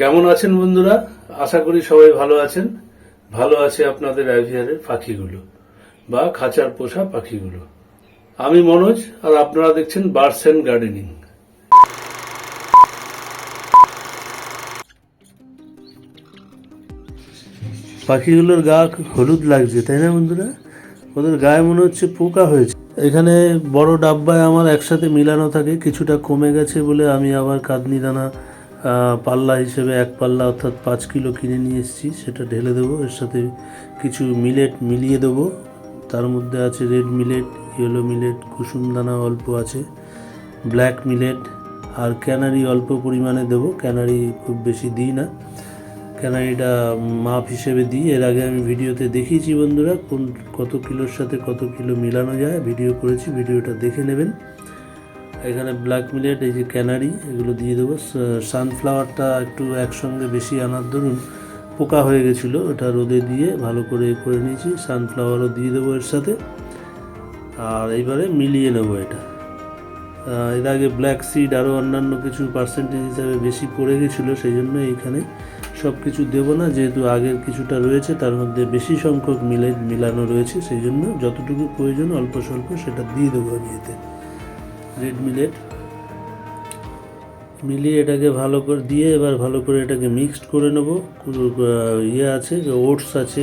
কেমন আছেন বন্ধুরা? আশা করি সবাই ভালো আছেন। ভালো আছে আপনাদের অ্যাভিয়ারের পাখিগুলো বা খাঁচার পোষা পাখিগুলো। আমি মনোজ, আর আপনারা দেখছেন বার্ডস অ্যান্ড গার্ডেনিং। পাখিগুলোর গা হলুদ লাগছে, তাই না বন্ধুরা? ওদের গায়ে মনে হচ্ছে পোকা হয়েছে। এখানে বড় ডাব্বায় আমার একসাথে মিলানো থাকে, কিছুটা কমে গেছে বলে আমি আবার কাদনি দানা পাল্লা হিসেবে এক পাল্লা অর্থাৎ পাঁচ কিলো কিনে নিয়ে এসেছি, সেটা ঢেলে দেবো। এর সাথে কিছু মিলেট মিলিয়ে দেবো। তার মধ্যে আছে রেড মিলেট, ইয়েলো মিলেট, কুসুম দানা অল্প আছে, ব্ল্যাক মিলেট আর ক্যানারি অল্প পরিমাণে দেবো। ক্যানারি খুব বেশি দিই না। ক্যানারিটা মাপ হিসেবে দিই। এর আগে আমি ভিডিওতে দেখিয়েছি বন্ধুরা, কোন কত কিলোর সাথে কত কিলো মেলানো যায়। ভিডিও করেছি, ভিডিওটা দেখে নেবেন। এখানে ব্ল্যাক মিলেট এই যে ক্যানারি এগুলো দিয়ে দেবো। সানফ্লাওয়ারটা একটু একসঙ্গে বেশি আনার ধরুন পোকা হয়ে গেছিল, ওটা রোদে দিয়ে ভালো করে করে নিয়েছি সানফ্লাওয়ারও দিয়ে দেবো এর সাথে। আর এইবারে মিলিয়ে নেব এটা। এর আগে ব্ল্যাক সিড আরও অন্যান্য কিছু পার্সেন্টেজ হিসাবে বেশি পড়ে গেছিল সেই জন্য এইখানে সব কিছু দেবো না, যেহেতু আগের কিছুটা রয়েছে, তার মধ্যে বেশি সংখ্যক মিলে মিলানো রয়েছে সেই জন্য যতটুকু প্রয়োজন অল্প স্বল্প সেটা দিয়ে দেবো আমি এতে। Red millet. মিলিয়ে এটাকে ভালো করে দিয়ে এবার ভালো করে এটাকে মিক্সড করে নেব। ইয়ে আছে ওটস আছে,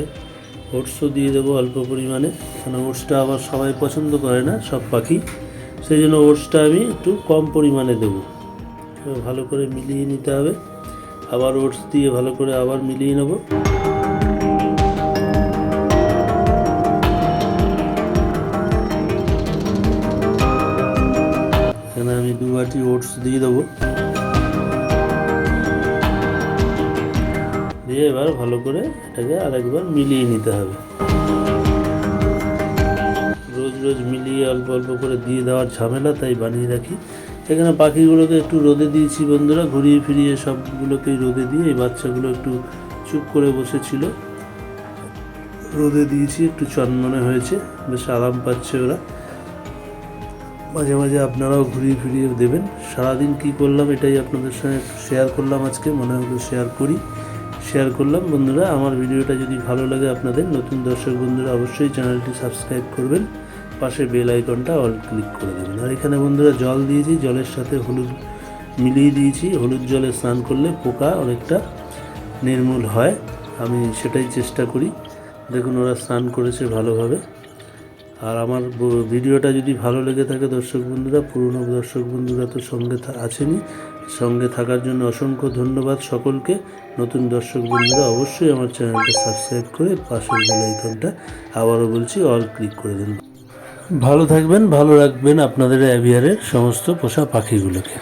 ওটসও দিয়ে দেবো অল্প পরিমাণে। কারণ ওটসটা আবার সবাই পছন্দ করে না, সব পাখি। সেই জন্য ওটসটা আমি একটু কম পরিমাণে দেবো। ভালো করে মিলিয়ে নিতে হবে। আবার ওটস দিয়ে ভালো করে আবার মিলিয়ে নেব। বাটি ওটস দিয়ে দেবো। দিয়ে এবার ভালো করে এটাকে আরেকবার মিলিয়ে নিতে হবে। রোজ রোজ মিলিয়ে অল্প অল্প করে দিয়ে দেওয়ার ঝামেলা তাই বানিয়ে রাখি। এখানে পাখিগুলোকে একটু রোদে দিয়েছি বন্ধুরা, ঘুরিয়ে ফিরিয়ে সবগুলোকেই রোদে দিয়ে এই বাচ্চাগুলো একটু চুপ করে বসেছিল। রোদে দিয়েছি, একটু চনমনে হয়েছে, বেশ আরাম পাচ্ছে ওরা। মাঝে মাঝে আপনারাও ঘুরিয়ে ফিরিয়ে দেবেন। সারাদিন কি করলাম এটাই আপনাদের সঙ্গে শেয়ার করলাম আজকে, মনে হলো শেয়ার করি শেয়ার করলাম। বন্ধুরা, আমার ভিডিওটা যদি ভালো লাগে আপনাদের, নতুন দর্শক বন্ধুরা অবশ্যই চ্যানেলটি সাবস্ক্রাইব করবেন। পাশে বেল আইকনটা অল ক্লিক করে দেবেন। আর এখানে বন্ধুরা জল দিয়েছি, জলের সাথে হলুদ মিলিয়ে দিয়েছি। হলুদ জলে স্নান করলে পোকা অনেকটা নির্মূল হয়। আমি সেটাই চেষ্টা করি। দেখুন, ওরা স্নান করেছে ভালোভাবে। আর আমার ভিডিওটা যদি ভালো লেগে থাকে দর্শক বন্ধুরা, পুরনো দর্শক বন্ধুরা তো সঙ্গে আসেনি সঙ্গে থাকার জন্য অসংখ্য ধন্যবাদ সকলকে। নতুন দর্শক বন্ধুরা অবশ্যই আমার চ্যানেলটা সাবস্ক্রাইব করে পাশের বেল আইকনটা আবারও বলছি, অল ক্লিক করে দিন। ভালো থাকবেন, ভালো রাখবেন আপনাদের অ্যাভিয়ারের সমস্ত পোষা পাখিগুলোকে।